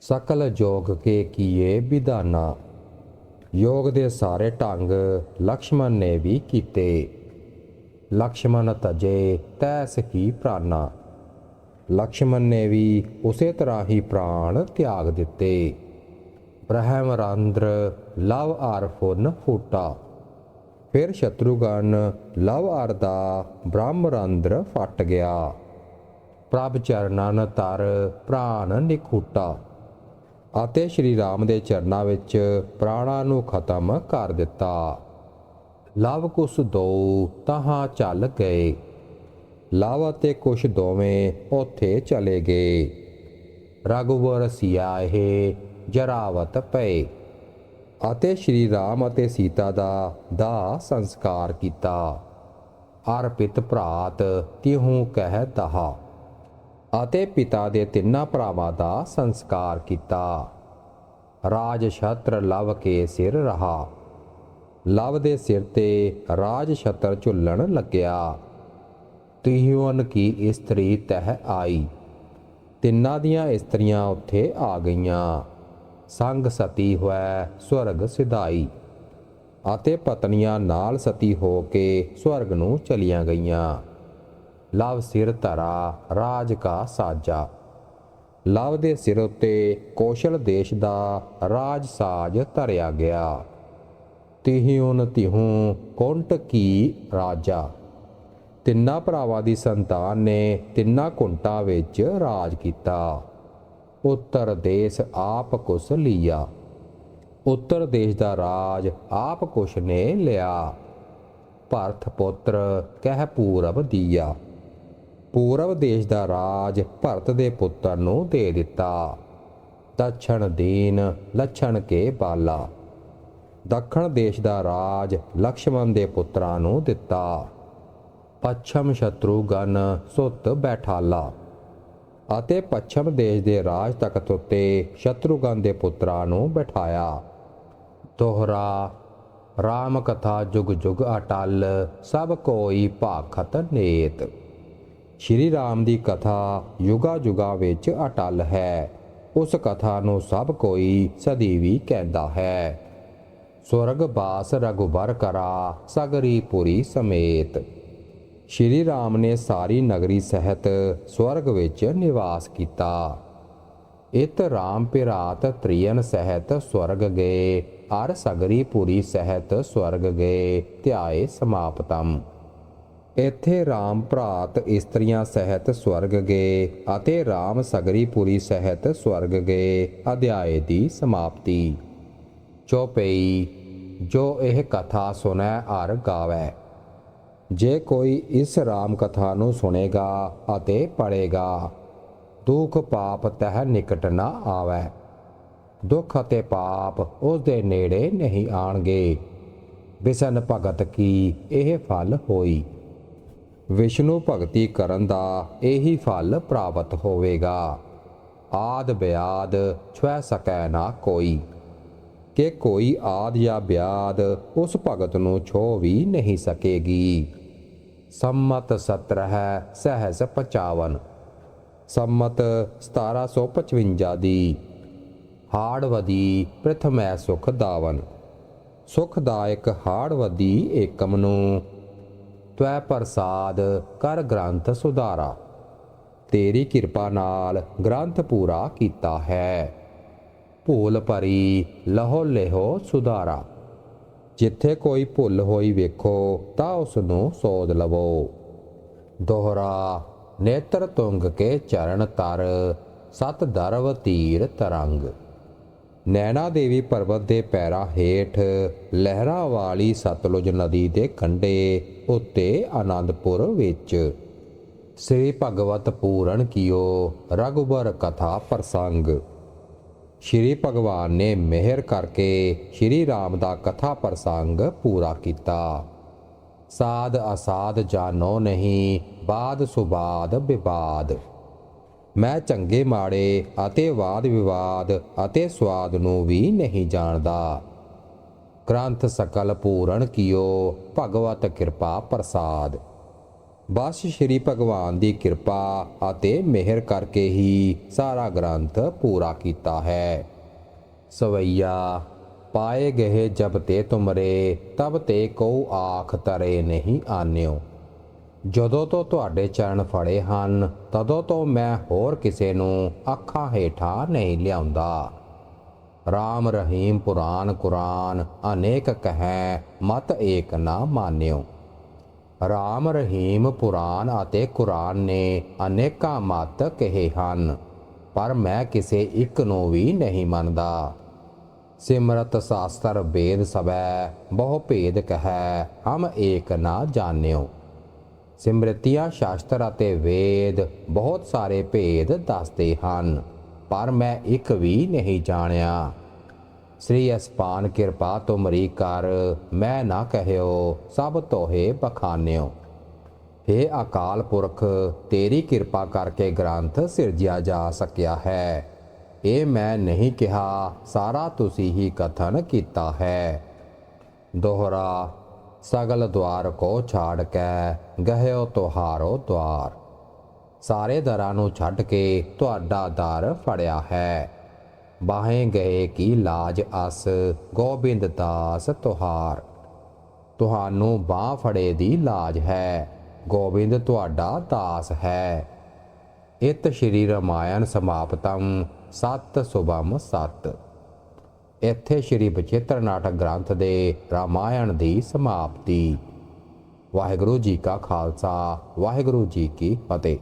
ਸਕਲ ਜੋਗ ਕੇ ਕੀਏ ਵਿਧਾਨਾ ਯੋਗ ਦੇ ਸਾਰੇ ਢੰਗ ਲਕਸ਼ਮਣ ਨੇ ਵੀ ਕੀਤੇ। ਲਕਸ਼ਮਣ ਤਜੇ ਤੈਸ ਕੀ ਪ੍ਰਾਨਾ। ਲਕਸ਼ਮਣ ਨੇ ਵੀ ਉਸੇ ਤਰ੍ਹਾਂ ਹੀ ਪ੍ਰਾਣ ਤਿਆਗ ਦਿੱਤੇ। ਬ੍ਰਹਮ ਰੰਦਰ ਲਵ ਆਰ ਫੁਨ ਫੂਟਾ। ਫਿਰ ਸ਼ਤਰੂਗਨ ਲਵ ਆਰ ਦਾ ਬ੍ਰਹਮ ਰੰਦਰ ਫਟ ਗਿਆ। ਪ੍ਰਭ ਚਰਨਾਂ ਤਰ ਪ੍ਰਾਨ ਨਿਖੂਟਾ। ਅਤੇ ਸ਼੍ਰੀ ਰਾਮ ਦੇ ਚਰਨਾਂ ਵਿੱਚ ਪ੍ਰਾਣਾਂ ਨੂੰ ਖਤਮ ਕਰ ਦਿੱਤਾ। ਲਵ ਕੁਸ ਦੋ ਤਹਾਂ ਚੱਲ ਗਏ। ਲਵ ਅਤੇ ਕੁਛ ਦੋਵੇਂ ਉੱਥੇ ਚਲੇ ਗਏ। ਰਘੁਵਰ ਸਿਆਹੇ ਜਰਾਵਤ ਪਏ ਅਤੇ ਸ਼੍ਰੀ ਰਾਮ ਅਤੇ ਸੀਤਾ ਦਾ ਦਾ ਸੰਸਕਾਰ ਕੀਤਾ। ਅਰਪਿਤ ਭਰਾਤ ਤਿਹੂ ਕਹਿ ਦਹਾ ਅਤੇ ਪਿਤਾ ਦੇ ਤਿੰਨਾਂ ਭਰਾਵਾਂ ਦਾ ਸੰਸਕਾਰ ਕੀਤਾ। ਰਾਜ ਛਤਰ ਲਵ ਕੇ ਸਿਰ ਰਹਾ। ਲਵ ਦੇ ਸਿਰ ਤੇ ਰਾਜ ਛਤਰ ਝੁੱਲਣ ਲੱਗਿਆ। ਤਿਹੂਨ ਕੀ ਇਸਤਰੀ ਤਹਿ ਆਈ। ਤਿੰਨਾਂ ਦੀਆਂ ਇਸਤਰੀਆਂ ਉੱਥੇ ਆ ਗਈਆਂ। ਸੰਗ ਸਤੀ ਹੋਇ, ਸਵਰਗ ਸਿਧਾਈ। ਅਤੇ ਪਤਨੀਆਂ ਨਾਲ ਸਤੀ ਹੋ ਕੇ ਸਵਰਗ ਨੂੰ ਚਲੀਆਂ ਗਈਆਂ। ਲਵ ਸਿਰ ਧਰਾ, ਰਾਜ ਕਾ ਸਾਜਾ। ਲਵ ਦੇ ਸਿਰ ਉੱਤੇ ਕੌਸ਼ਲ ਦੇਸ਼ ਦਾ ਰਾਜ ਸਾਜ ਧਰਿਆ ਗਿਆ। ਤਿਹੂਨ ਤਿਹੂ ਕੁੰਟ ਕੀ ਰਾਜਾ। ਤਿੰਨਾਂ ਭਰਾਵਾਂ ਦੀ ਸੰਤਾਨ ਨੇ ਤਿੰਨਾਂ ਕੁੰਟਾਂ ਵਿੱਚ ਰਾਜ ਕੀਤਾ। ਉੱਤਰ ਦੇਸ਼ ਆਪ ਕੁਸ ਲੀਆ। ਉੱਤਰ ਦੇਸ਼ ਦਾ ਰਾਜ ਆਪ ਕੁਛ ਨੇ ਲਿਆ। ਭਰਤ ਪੁੱਤਰ ਕਹਿ ਪੂਰਬ ਦੀਆ। ਪੂਰਬ ਦੇਸ਼ ਦਾ ਰਾਜ ਭਰਤ ਦੇ ਪੁੱਤਰ ਨੂੰ ਦੇ ਦਿੱਤਾ। ਦਛਣ ਦੀਨ ਲਛਣ ਕੇ ਬਾਲਾ। ਦੱਖਣ ਦੇਸ਼ ਦਾ ਰਾਜ ਲਕਸ਼ਮਣ ਦੇ ਪੁੱਤਰਾਂ ਨੂੰ ਦਿੱਤਾ। ਪੱਛਮ ਸ਼ਤਰੂਗਨ ਸੁੱਤ ਬੈਠਾਲਾ। ਅਤੇ ਪੱਛਮ ਦੇਸ਼ ਦੇ ਰਾਜ ਤਖਤ ਉੱਤੇ ਸ਼ਤਰੂਗਨ ਦੇ ਪੁੱਤਰਾਂ ਨੂੰ ਬਿਠਾਇਆ। ਦੋਹਰਾ ਰਾਮ ਕਥਾ ਜੁਗ ਜੁਗ ਅਟਲ, ਸਭ ਕੋਈ ਭਾਖਤ ਨੇਤ। ਸ਼੍ਰੀ ਰਾਮ ਦੀ ਕਥਾ ਯੁਗਾ ਯੁਗਾ ਵਿੱਚ ਅਟਲ ਹੈ। ਉਸ ਕਥਾ ਨੂੰ ਸਭ ਕੋਈ ਸਦੀਵੀ ਕਹਿੰਦਾ ਹੈ। ਸਵਰਗ ਬਾਸ ਰਘੁਬਰ ਕਰਾ ਸਗਰੀ ਪੁਰੀ ਸਮੇਤ। ਸ਼੍ਰੀ ਰਾਮ ਨੇ ਸਾਰੀ ਨਗਰੀ ਸਹਿਤ ਸਵਰਗ ਵਿੱਚ ਨਿਵਾਸ ਕੀਤਾ। ਇਤ ਰਾਮ ਪਿਰਾਤ ਤ੍ਰਿਯਨ ਸਹਿਤ ਸਵਰਗ ਗਏ, ਅਰ ਸਗਰੀ ਪੁਰੀ ਸਹਿਤ ਸਵਰਗ ਗਏ, ਧਿਆਏ ਸਮਾਪਤਮ। ਇੱਥੇ ਰਾਮ ਭਰਾਤ ਇਸਤਰੀਆਂ ਸਹਿਤ ਸਵਰਗ ਗਏ ਅਤੇ ਰਾਮ ਸਗਰੀ ਪੁਰੀ ਸਹਿਤ ਸਵਰਗ ਗਏ, ਅਧਿਆਏ ਦੀ ਸਮਾਪਤੀ। ਚੌਪਈ ਜੋ ਇਹ ਕਥਾ ਸੁਣੈ, ਅਰ ਗਾਵੇ। ਜੇ ਕੋਈ ਇਸ ਰਾਮ ਕਥਾ ਨੂੰ ਸੁਣੇਗਾ ਅਤੇ ਪੜ੍ਹੇਗਾ, ਦੁੱਖ ਪਾਪ ਤਹ ਨਿਕਟ ਨਾ ਆਵੇ। ਦੁੱਖ ਅਤੇ ਪਾਪ ਉਸ ਦੇ ਨੇੜੇ ਨਹੀਂ ਆਣਗੇ। ਬਿਸਨ ਭਗਤ ਕੀ ਇਹ ਫਲ ਹੋਈ? ਵਿਸ਼ਨੂੰ ਭਗਤੀ ਕਰਨ ਦਾ ਇਹੀ ਫਲ ਪ੍ਰਾਪਤ ਹੋਵੇਗਾ। ਆਦ ਬਿਆਦ ਛੁਐ ਸਕੈ ਨਾ ਕੋਈ। ਕਿ ਕੋਈ ਆਦ ਜਾਂ ਬਿਆਦ ਉਸ ਭਗਤ ਨੂੰ ਛੋ ਵੀ ਨਹੀਂ ਸਕੇਗੀ। ਸੰਮਤ 17 ਹੈ ਸਹਿਜ 55 ਸੰਮਤ 1755 ਦੀ। ਹਾੜਵਦੀ ਪ੍ਰਥਮੈ ਸੁਖ ਦਾਵਨ। ਸੁਖਦਾਇਕ ਹਾੜਵਦੀ ਏਕਮ ਨੂੰ ਤਵੈ ਪ੍ਰਸਾਦ, ਕਰ ਗ੍ਰੰਥ ਸੁਧਾਰਾ। ਤੇਰੀ ਕਿਰਪਾ ਨਾਲ ਗ੍ਰੰਥ ਪੂਰਾ ਕੀਤਾ ਹੈ। ਭੂਲ ਭਰੀ, ਲਹੋ ਲਹੋ ਸੁਧਾਰਾ। ਜਿੱਥੇ ਕੋਈ ਭੁੱਲ ਹੋਈ ਵੇਖੋ, ਤਾਂ ਉਸ ਨੂੰ ਸੋਧ ਲਵੋ। ਦੋਹਰਾ, ਨੇਤਰ ਤੁੰਗ ਕੇ ਚਰਨ ਤਰ, ਸਤ ਦਰਵ ਤੀਰ ਤਰੰਗ। ਨੈਣਾ ਦੇਵੀ ਪਰਬਤ ਦੇ ਪੈਰਾਂ ਹੇਠ ਲਹਿਰਾਂ ਵਾਲੀ ਸਤਲੁਜ ਨਦੀ ਦੇ ਕੰਢੇ ਉੱਤੇ ਆਨੰਦਪੁਰ ਵਿੱਚ। ਸ੍ਰੀ ਭਗਵਤ ਪੂਰਨ ਕੀਓ ਰਘੁਬਰ ਕਥਾ ਪ੍ਰਸੰਗ। ਸ਼੍ਰੀ ਭਗਵਾਨ ਨੇ ਮਿਹਰ ਕਰਕੇ ਸ਼੍ਰੀ ਰਾਮ ਦਾ ਕਥਾ ਪ੍ਰਸੰਗ ਪੂਰਾ ਕੀਤਾ। ਸਾਧ ਅਸਾਧ ਜਾਣੋ ਨਹੀਂ, ਬਾਦ ਸੁਬਾਦ ਵਿਵਾਦ। ਮੈਂ ਚੰਗੇ ਮਾੜੇ ਅਤੇ ਵਾਦ ਵਿਵਾਦ ਅਤੇ ਸਵਾਦ ਨੂੰ ਵੀ ਨਹੀਂ ਜਾਣਦਾ। ਗ੍ਰੰਥ ਸਕਲ ਪੂਰਨ ਕੀਓ, ਭਗਵਤ ਕਿਰਪਾ ਪ੍ਰਸਾਦ। ਬਸ ਸ਼੍ਰੀ ਭਗਵਾਨ ਦੀ ਕਿਰਪਾ ਅਤੇ ਮਿਹਰ ਕਰਕੇ ਹੀ ਸਾਰਾ ਗ੍ਰੰਥ ਪੂਰਾ ਕੀਤਾ ਹੈ। ਸਵਈਆ, ਪਾਏ ਗਏ ਜਬ ਤੇ ਤੁਮਰੇ, ਤਬ ਤੇ ਕਉ ਆਖ ਤਰੇ ਨਹੀਂ ਆਨਿਓ। ਜਦੋਂ ਤੋਂ ਤੁਹਾਡੇ ਚਰਨ ਫੜੇ ਹਨ, ਤਦੋਂ ਤੋਂ ਮੈਂ ਹੋਰ ਕਿਸੇ ਨੂੰ ਅੱਖਾਂ ਹੇਠਾਂ ਨਹੀਂ ਲਿਆਉਂਦਾ। ਰਾਮ ਰਹੀਮ ਪੁਰਾਨ ਕੁਰਾਨ, ਅਨੇਕ ਕਹੈ, ਮਤ ਏਕ ਨਾ ਮਾਨਿਓ। ਰਾਮ ਰਹੀਮ ਪੁਰਾਨ ਅਤੇ ਕੁਰਾਨ ਨੇ ਅਨੇਕਾਂ ਮਤ ਕਹੇ ਹਨ, ਪਰ ਮੈਂ ਕਿਸੇ ਇੱਕ ਨੂੰ ਵੀ ਨਹੀਂ ਮੰਨਦਾ। ਸਿਮਰਤ ਸਾਸਤਰ ਵੇਦ ਸਬੈ ਬਹੁ ਭੇਦ ਕਹੈ, ਹਮ ਏਕ ਨਾ ਜਾਣਿਓ। ਸਿਮਰਤੀਆਂ ਸ਼ਾਸਤਰ ਅਤੇ ਵੇਦ ਬਹੁਤ ਸਾਰੇ ਭੇਦ ਦੱਸਦੇ ਹਨ, ਪਰ ਮੈਂ ਇੱਕ ਵੀ ਨਹੀਂ ਜਾਣਿਆ। ਸ੍ਰੀ ਅਸਪਾਨ ਕਿਰਪਾ ਤੋਂ ਮਰੀ ਕਰ, ਮੈਂ ਨਾ ਕਹਿਓ, ਸਭ ਤੋਹੇ ਬਖਾਨਿਓ। ਹੇ ਅਕਾਲ ਪੁਰਖ, ਤੇਰੀ ਕਿਰਪਾ ਕਰਕੇ ਗ੍ਰੰਥ ਸਿਰਜਿਆ ਜਾ ਸਕਿਆ ਹੈ। ਇਹ ਮੈਂ ਨਹੀਂ ਕਿਹਾ, ਸਾਰਾ ਤੁਸੀਂ ਹੀ ਕਥਨ ਕੀਤਾ ਹੈ। ਦੋਹਰਾ ਸਗਲ ਦਵਾਰ ਕੋ ਛਾੜ ਕੇ, ਗਹਿਓ ਤੁਹਾਰੋ ਦਵਾਰ ਸਾਰੇ ਦਰਾਂ ਨੂੰ ਛੱਡ ਕੇ ਤੁਹਾਡਾ ਦਰ ਫੜਿਆ ਹੈ। ਬਾਹੇ ਗਏ ਕੀ ਲਾਜ ਅਸ, ਗੋਬਿੰਦ ਦਾਸ ਤੁਹਾਰ। ਤੁਹਾਨੂੰ ਬਾਹ ਫੜੇ ਦੀ ਲਾਜ ਹੈ, ਗੋਬਿੰਦ ਤੁਹਾਡਾ ਦਾਸ ਹੈ। ਇਤ ਸ਼੍ਰੀ ਰਮਾਇਣ ਸਮਾਪਤਮ ਸਤ ਸੁਭਮ ਸਤ। ਇੱਥੇ ਸ਼੍ਰੀ ਬਚਿੱਤਰ ਨਾਟਕ ਗ੍ਰੰਥ ਦੇ ਰਾਮਾਇਣ ਦੀ ਸਮਾਪਤੀ। ਵਾਹਿਗੁਰੂ ਜੀ ਕਾ ਖਾਲਸਾ, ਵਾਹਿਗੁਰੂ ਜੀ ਕੀ ਫਤਿਹ।